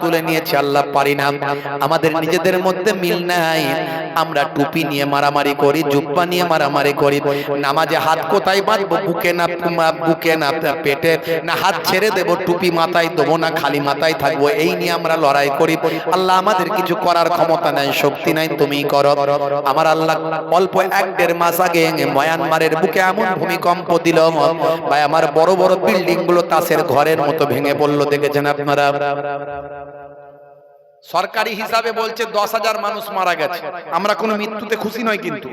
তুলে নিয়েছে আল্লাহ পারি না আমাদের নিজেদের মধ্যে মিল নাই। আমরা টুপি নিয়ে মারামারি করি, জুব্বা নিয়ে মারামারি করি। নামাজে হাত কোথায় বাঁধবো? বুকে না বুকে না পেটে? না হাত ছেড়ে দেব, টুপি মাথায় দেবো না খালি মাথায় থাকব? এই নিয়ে আমরা লড়াই করি। আল্লাহ আমাদের কিছু করার ক্ষমতা নাই, শক্তি নাই তুমি করো। আমার আল্লাহ অল্প এক দেড় মাস আগে মায়ানমারের বুকে এমন ভূমিকম্প দিল। ভাই, আমার বড় বড় বিল্ডিংগুলো তাসের ঘরের মতো ভেঙে পড়ল, দেখেছেন আপনারা? সরকারি হিসাবে বলছে দশ হাজার মানুষ মারা গেছে। আমরা কোনো মৃত্যুতে খুশি নয় কিন্তু।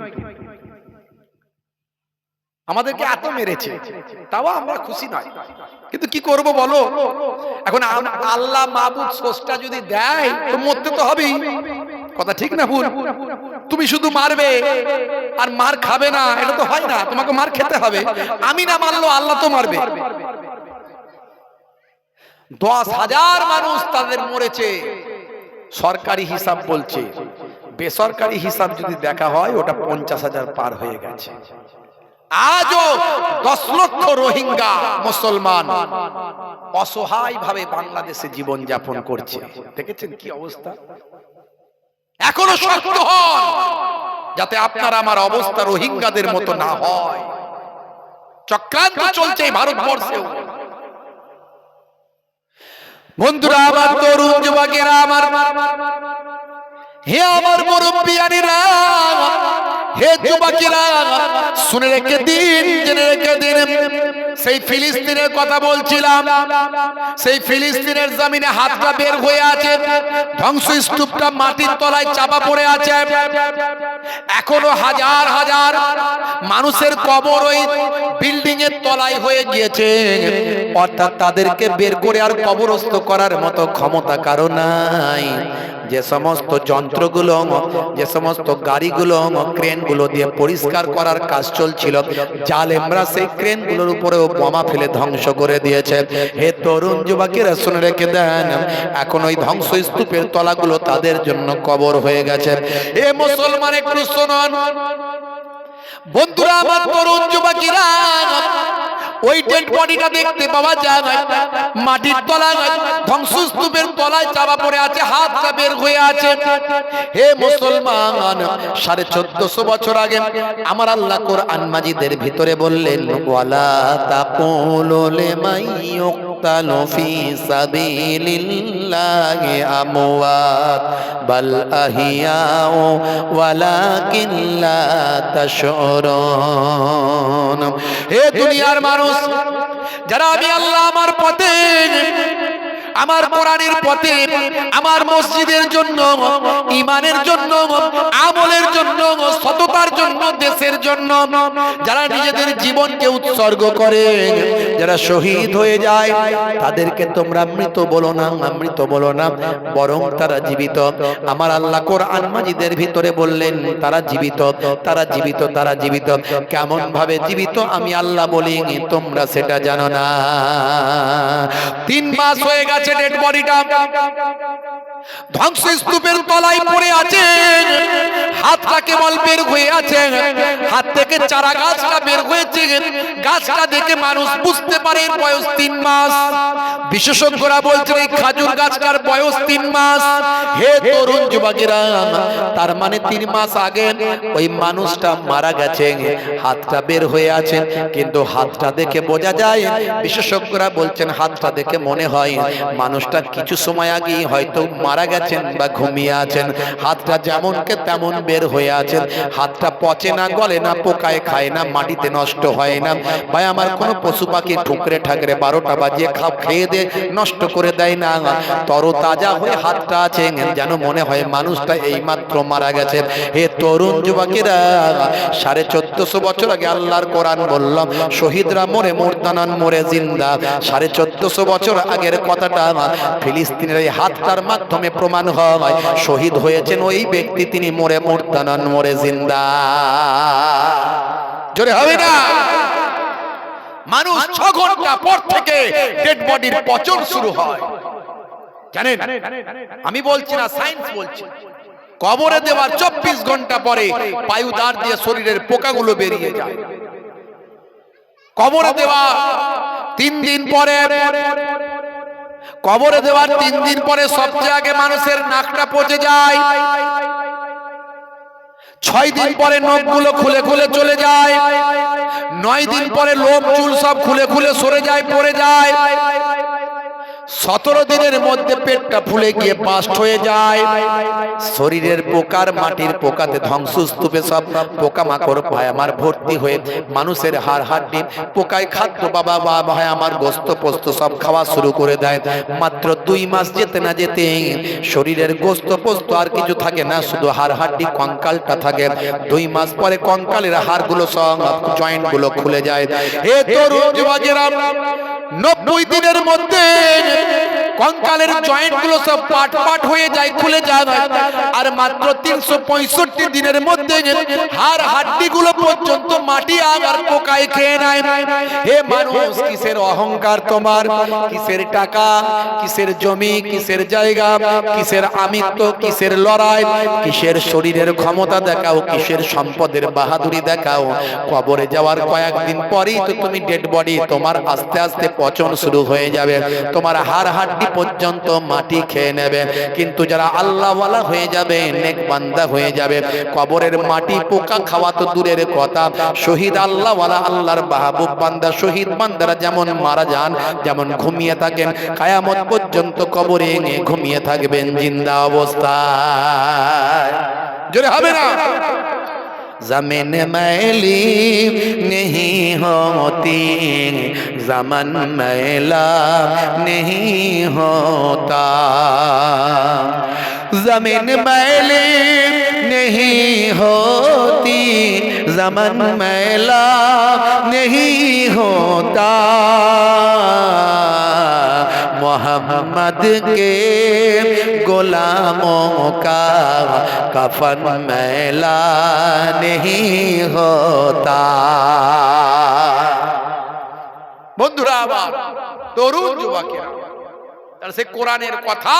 আমাদেরকে এত মেরেছে। তাও আমরা খুশি নয়। কিন্তু কি করব বলো? এখন আল্লাহ মাহবুদ সোসটা যদি দেয় তো মরতে তো হবেই। কথা ঠিক না ভুল? তুমি শুধু মারবে আর মার খাবে না এটা তো হয় না। তোমাকে মার খেতে হবে। আমি না মারলো আল্লাহ তো মারবে। দশ হাজার মানুষ তাদের মরেছে। সরকারি হিসাব বলছে। বেসরকারি হিসাব যদি দেখা হয়, ওটা পঞ্চাশ হাজার পার হয়ে গেছে। আজও দশ লক্ষ রোহিঙ্গা মুসলমান অসহায় ভাবে বাংলাদেশে জীবন যাপন করছে। দেখেছেন কি অবস্থা? এখনও শক্ত হন, যাতে আপনার আমার অবস্থা রোহিঙ্গাদের মতো না হয়। চক্রান্ত চলছে ভারতবর্ষেও। বন্ধুরা আমার তরুণ যুবকেরা আমার হে আমার মুরব্বিয়ানিরা হে যুবকেরা শুনে রেখে দিন জেনে রেখে দিন সেই ফিলিস্তিনের কথা বলছিলাম। সেই ফিলিস্তিনের জমিনে হাতটা বের হয়ে আছে ধ্বংস স্তূপটা মাটির তলায় চাপা পড়ে আছে। এখনও হাজার হাজার মানুষের কবর ওই বিল্ডিং এর তলায় হয়ে গিয়েছে। অর্থাৎ তাদেরকে বের করে আর কবরস্থ করার মতো ক্ষমতা কারও নাই। যে সমস্ত যন্ত্রগুলো, যে সমস্ত গাড়িগুলো, ক্রেনগুলো দিয়ে পরিষ্কার করার কাজ চলছিল, জালেমরা সেই ক্রেনগুলোর উপরেও বোমা ফেলে ধ্বংস করে দিয়েছে। হে তরুণ যুবকেরা শুনে রেখে দেন, এখন ওই ধ্বংস স্তূপের তলাগুলো তাদের জন্য কবর হয়ে গেছে। এ মুসলমান একটু শুনুন। বন্ধুরা আমার তরুণ যুবকেরা ওই ডেড বডিটা দেখতে পাওয়া যায়। না মাটির তলায় ধ্বংসস্তূপের তলায় চাপা পড়ে আছে হাতটা বের হয়ে আছে। হে মুসলমান সাড়ে চোদ্দশো বছর আগে আমার আল্লাহ কোরআন মাজিদের ভিতরে বললেন ওয়ালা তাকুলু লিমান ইউক্তালু ফি সাবিলিল্লাহি আমওয়াত বাল আহিয়াউ ওয়ালাকিন লা তাশউরুন হে দুনিয়ার মানুষ, যারা আমি আল্লাহ আমার পথে আমার কোরআনের পথে, আমার মসজিদের জন্য ইমানের জন্য, আমলের জন্য, সততার জন্য, দেশের জন্য যারা নিজেদের জীবনকে উৎসর্গ করে, যারা শহীদ হয়ে যায়, তাদেরকে তোমরা মৃত বলো না, মৃত বলো না, বরং তারা জীবিত। আমার আল্লাহ কোরআন মাজিদের ভিতরে বললেন, তারা জীবিত তারা জীবিত তারা জীবিত। কেমন ভাবে জীবিত আমি আল্লাহ বলি, তোমরা সেটা জানো না। তিন মাস হয়ে গেছে ডেড বডিটা ধ্বংসস্তূপের তলায় পড়ে আছে। হাতটা কেবল বের হয়ে আছে। হাত থেকে চারা গাছটা বের হয়েছে গাছটা দেখে মানুষ বুঝতে পারে বয়স তিন মাস। বিশেষজ্ঞরা বলছেন, এই খাজুর গাছটার বয়স তিন মাস। হে তরুণ যুবকেরা, তার মানে তিন মাস আগে ওই মানুষটা মারা গেছে হাতটা বের হয়ে আছে কিন্তু হাতটা দেখে বোঝা যায়, বিশেষজ্ঞরা বলছেন, হাতটা দেখে মনে হয় মানুষটা কিছু সময় আগেই হয়তো মারা গেছেন বা ঘুমিয়ে আছেন। হাতটা যেমনকে তেমন বের হয়ে আছেন, হাতটা পচে না, গলে না পোকায় খায় না, মাটিতে নষ্ট হয় না। ভাই, আমার কোনো পশু পাখি ঠুকরে ঠাকরে বারোটা বাজিয়ে খাও খেয়ে দিয়ে নষ্ট করে দেয় না। তর তাজা হয়ে হাতটা আছে যেন মনে হয় মানুষটা এইমাত্র মারা গেছে। হে তরুণ যুবকেরা, সাড়ে চোদ্দশো বছর আগে আল্লাহর কোরআন বললাম, শহীদরা মরে মোরদানান মরে জিন্দা। সাড়ে চোদ্দশো বছর আগের কথাটা, ফিলিস্তিনের এই হাতটার মাধ্যমে প্রমাণ হয়। শহীদ হয়েছেন ওই ব্যক্তি, তিনি মরে মোরদানান মরে জিন্দা। জোরে হবে না। মানুষ ছ ঘণ্টা পর থেকে ডেড বডির পচন শুরু হয়। জানেন? আমি বলছি না সায়েন্স বলছি। কবরে দেওয়ার চব্বিশ ঘণ্টা পরে বায়ুদার দিয়ে শরীরের পোকাগুলো বেরিয়ে যায়। কবরে দেওয়া তিন দিন পরে কবরে দেওয়ার তিন দিন পরে সবচেয়ে আগে মানুষের নাকটা পচে যায়। ছয় দিন পরে নখগুলো খুলে খুলে চলে যায়। নয় দিন পরে লোভ চুল সব খুলে খুলে সরে যায়, পড়ে যায়। সতেরো দিনের মধ্যে পেটটা ফুলে গিয়ে পাস্ট হয়ে যায়। শরীরের পোকার মাটির পোকাতে ধ্বংসস্তূপে সব পোকা মাকড় ভাই আমার ভর্তি হয়ে মানুষের হাড় হাড্ডি পোকায় খাদ্য বাবা বা ভাই আমার গোস্ত পোস্ত সব খাওয়া শুরু করে দেয়। মাত্র দুই মাস যেতে না যেতে শরীরের গোস্ত পোস্ত আর কিছু থাকে না, শুধু হাড় হাড্ডি কঙ্কালটা থাকে। দুই মাস পরে কঙ্কালের হাড়গুলো সব জয়েন্টগুলো খুলে যায়। হে তরুণ যুবকেরা নব্বই দিনের মধ্যে কঙ্কালের জয়েন্টগুলো সব পাট পাট হয়ে যায়, খুলে যায়। আর মাত্র তিনশো পঁয়ষট্টি দিনের মধ্যে হাড় হাড্ডি গুলো পর্যন্ত মাটি আগার পোকায় খেয়ে নেয়। হে মানুষ, কিসের অহংকার তোমার? কিসের টাকা? কিসের জমি? কিসের জায়গা? কিসের আমিত্ব? কিসের লড়াই? কিসের শরীরের ক্ষমতা দেখাও? কিসের সম্পদের বাহাদুরি দেখাও? কবরে যাওয়ার কয়েকদিন পরেই তো তুমি ডেড বডি তোমার আস্তে আস্তে পচন শুরু হয়ে যাবে। তোমার হাড় হাড্ডি পর্যন্ত মাটি খেয়ে নেবে কিন্তু যারা আল্লাহওয়ালা হয়ে যাবে নেক বান্দা হয়ে যাবে কবরের মাটি পোকা খাওয়া তো দূরের কথা শহীদ আল্লাহওয়ালা আল্লাহর মাহবুব বান্দা শহীদ বান্দারা যেমন মারা যান যেমন ঘুমিয়ে থাকেন কায়ামত পর্যন্ত কবরে এনে ঘুমিয়ে থাকবেন জিন্দা অবস্থায় জোরে হবে না जमीन मैली नहीं होती زمن میلا نہیں ہوتا زمین میلی نہیں ہوتی زمن میلا نہیں ہوتا محمد کے غلاموں کا کفن میلا نہیں ہوتا আবার তরুণ যুবকেরা। তার সে কোরআনের কথা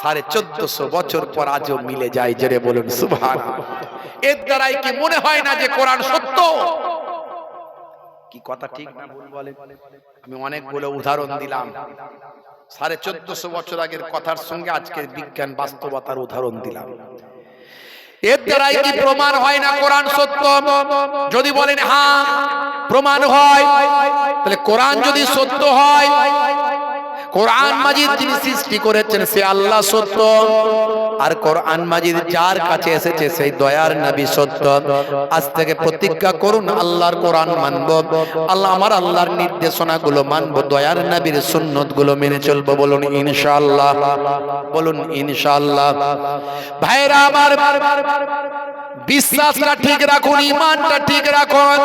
সাড়ে চোদ্দশো বছর পর আজও মিলে যায়, জেরে বলুন সুভান এর দ্বারাই কি মনে হয় না যে কোরআন সত্য? কি কথা ঠিক না ভুল বলে? আমি অনেকগুলো উদাহরণ দিলাম। সাড়ে চোদ্দশো বছর আগের কথার সঙ্গে আজকের বিজ্ঞান বাস্তবতার উদাহরণ দিলাম। এর দ্বারাই কি প্রমাণ হয় না কোরআন সত্য? যদি বলেন হ্যাঁ। প্রমাণ হয়, তাহলে কোরআন যদি সত্য হয়, কোরআন মাজিদ যিনি সৃষ্টি করেছেন, সে আল্লাহ সত্য। আর কোরআন মাজিদ যার কাছে এসেছে, সেই দয়ার নবী সত্য। আজ থেকে প্রতিজ্ঞা করুন, আল্লাহর কোরআন মানব। আল্লাহ আমার আল্লাহর নির্দেশনা গুলো মানব, দয়ার নবীর সুন্নতগুলো মেনে চলবো বলুন ইনশাআল্লাহ। বলুন ইনশাআল্লাহ। ভাইরা আমার, বিশ্বাসটা ঠিক রাখুন ইমানটা ঠিক রাখুন।